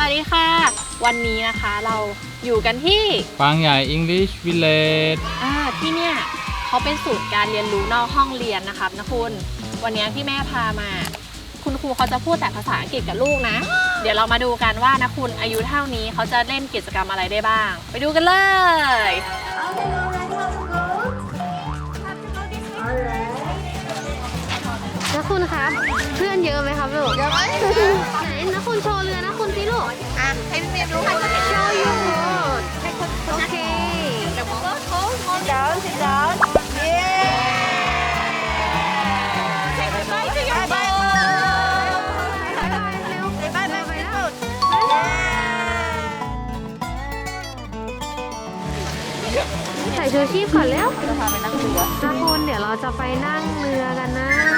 วัสดีค่ะ วันนี้นะคะเราอยู่กันที่บางใหญ่ English Village อ่าที่เนี่ยเขาเป็นศูนย์การเรียนรู้นอกห้องเรียนนะครับนะคุณ วันนี้ที่แม่พามา คุณครูเขาจะพูดแต่ภาษาอังกฤษกับลูกนะ เดี๋ยวเรามาดูกันว่านะคุณอายุเท่านี้เขาจะเล่นกิจกรรมอะไรได้บ้าง ไปดูกันเลยนะคุณครับ เพื่อนเยอะไหมครับลูกเยอะไหมไหนนะคุณโชว์เรือนะคุณสิลูก อะให้พี่เมย์รู้ค่ะโชว์อยู่โอเค down sit down yeah say goodbye to your boat say bye bye bye boat ใส่ชูชีพก่อนแล้วจะพาไปนั่งเรือนะคุณเดี๋ยวเราจะไปนั่งเรือกันนะ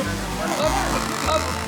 เ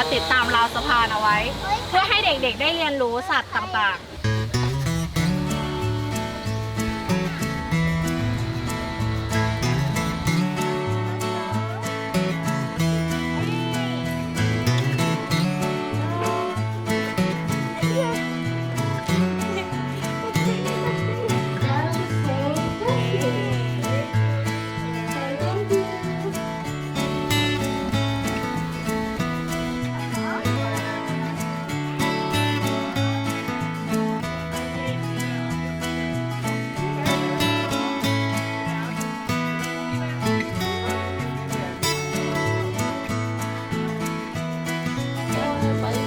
าติดตามราวสะพานเอาไว้ เพื่อให้เด็กๆได้เรียนรู้สัตว์ต่างๆ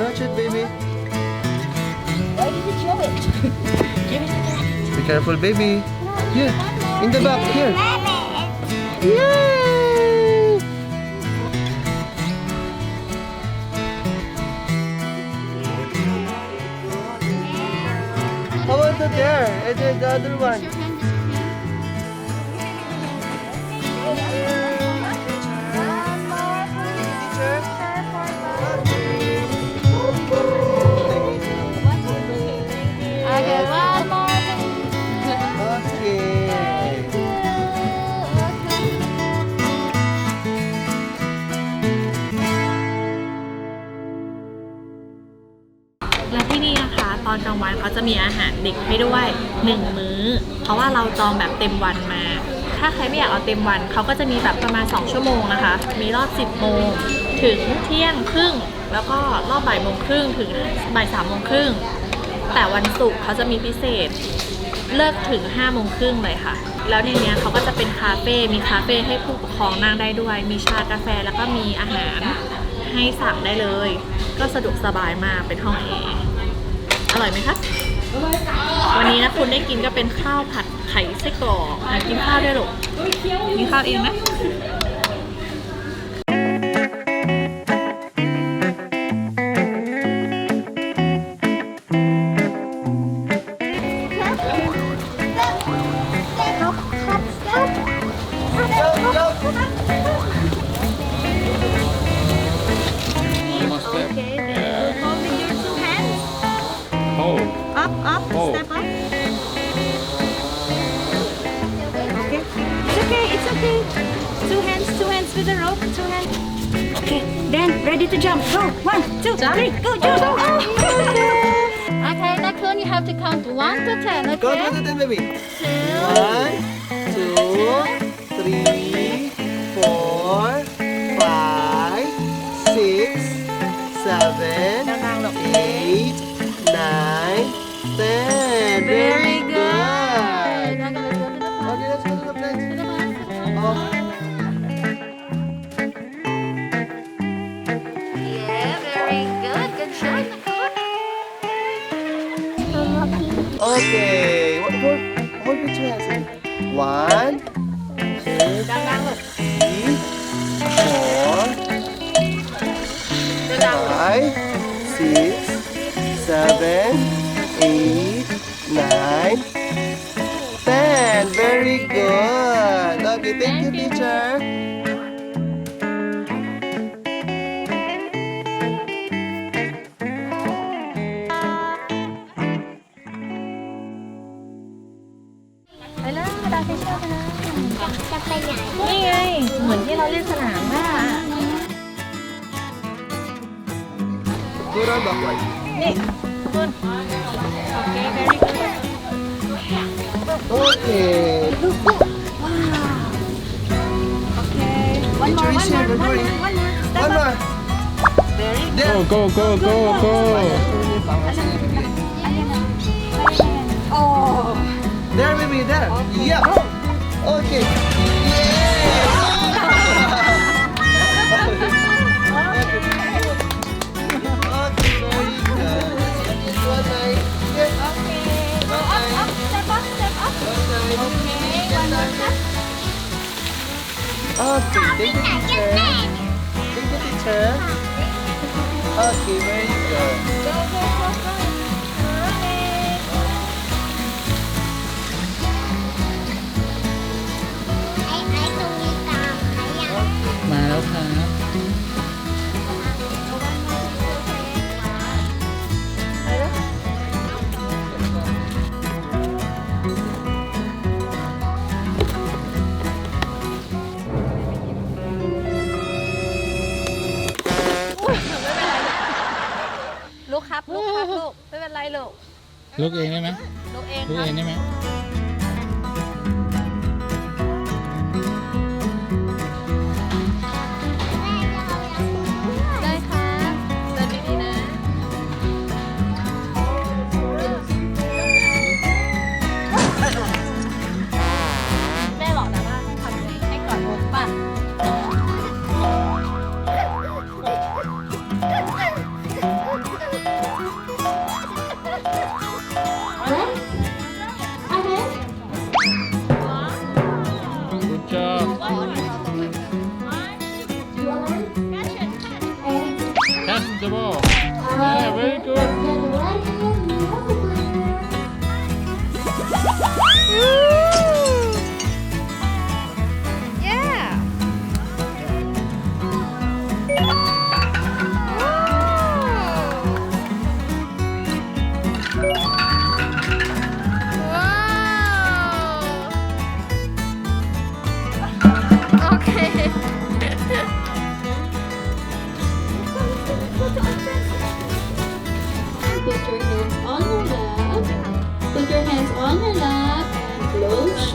Touch it, baby. Be careful, baby. Here, in the back, here. Yay! How about the there? And then the other one และที่นี่นะคะ ตอนกลางวันเขาจะมีอาหารเด็กให้ด้วย1มื้อ เพราะว่าเราจองแบบเต็มวันมา ถ้าใครไม่อยากเอาเต็มวันเขาก็จะมีแบบประมาณ 2 ชั่วโมงนะคะ มีรอบ 10โมงถึงเที่ยงครึ่ง แล้วก็รอบบ่ายโมงครึ่งถึงบ่ายสามโมงครึ่งแต่วันศุกร์เขาจะมีพิเศษเลิกถึง5้าโมงครึ่งเลยค่ะ แล้วในเนี้ยเขาก็จะเป็นคาเฟ่ มีคาเฟ่ให้ผู้ปกครองนั่งได้ด้วย มีชากาแฟแล้วก็มีอาหาร ให้สั่งได้เลย ก็สะดวกสบายมากเป็นห้องแอร์อร่อยไหมคะวันนี้นะคุณได้กินก็เป็นข้าวผัดไข่ไส้กรอกอะกินข้าวด้วยหรอกินข้าวเองนะ ready to jump. Go. One, two, three, go, jump. Oh. Okay, Nakun, you have to count 1 to 10, Go okay? to the baby. Two. One, two, three, okay. What, with your hands. in. One, two, three, four, five, six, seven, eight, nine, ten. Very good. Okay, thank you, teacher. Okay, very good. Okay. Okay. One more, one more, one more, one more. One more. Very good. Go, go, go, go, go. Oh. There, baby, there. Yeah. Okay. ครับลูกครับลูกไม่เป็นไรลูกลุกเองได้ไหมลูกเองลุกครัเอบ งได้ไหม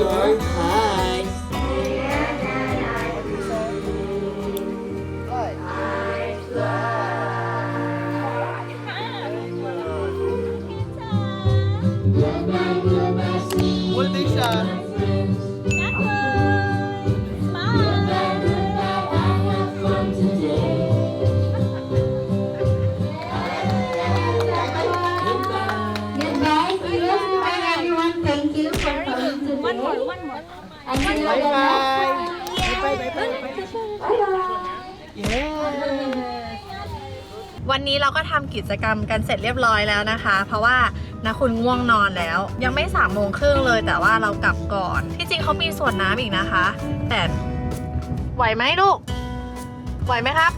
rồi hả? And see you again next time. Bye bye. Bye bye. วันนี้เราก็ทำกิจกรรมกันเสร็จเรียบร้อยแล้วนะคะ เพราะว่านะคุณง่วงนอนแล้ว ยังไม่สามโมงครึ่งเลยแต่ว่าเรากลับก่อน ที่จริงเขามีสวนน้ำอีกนะคะ แต่ไหวไหมลูก ไหวไหมครับ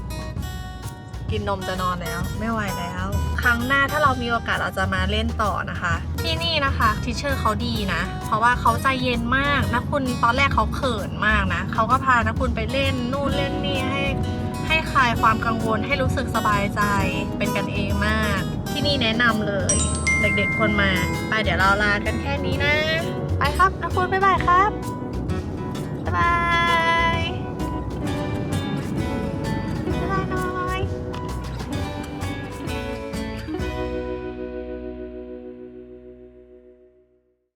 กินนมจะนอนแล้ว ไม่ไหวแล้ว ครั้งหน้าถ้าเรามีโอกาสเราจะมาเล่นต่อนะคะ ที่นี่นะคะทิเชอร์เขาดีนะ เพราะว่าเขาใจเย็นมากนะคุณตอนแรกเขาเขินมากนะเขาก็พานะคุณไปเล่นนู่นเล่นนี่ให้ให้คลายความกังวลให้รู้สึกสบายใจเป็นกันเองมาก ที่นี่แนะนำเลย เด็กๆคนมาไปเดี๋ยวเราลากันแค่นี้นะ ไปครับนะคุณบ๊ายบายครับบ๊ายบาย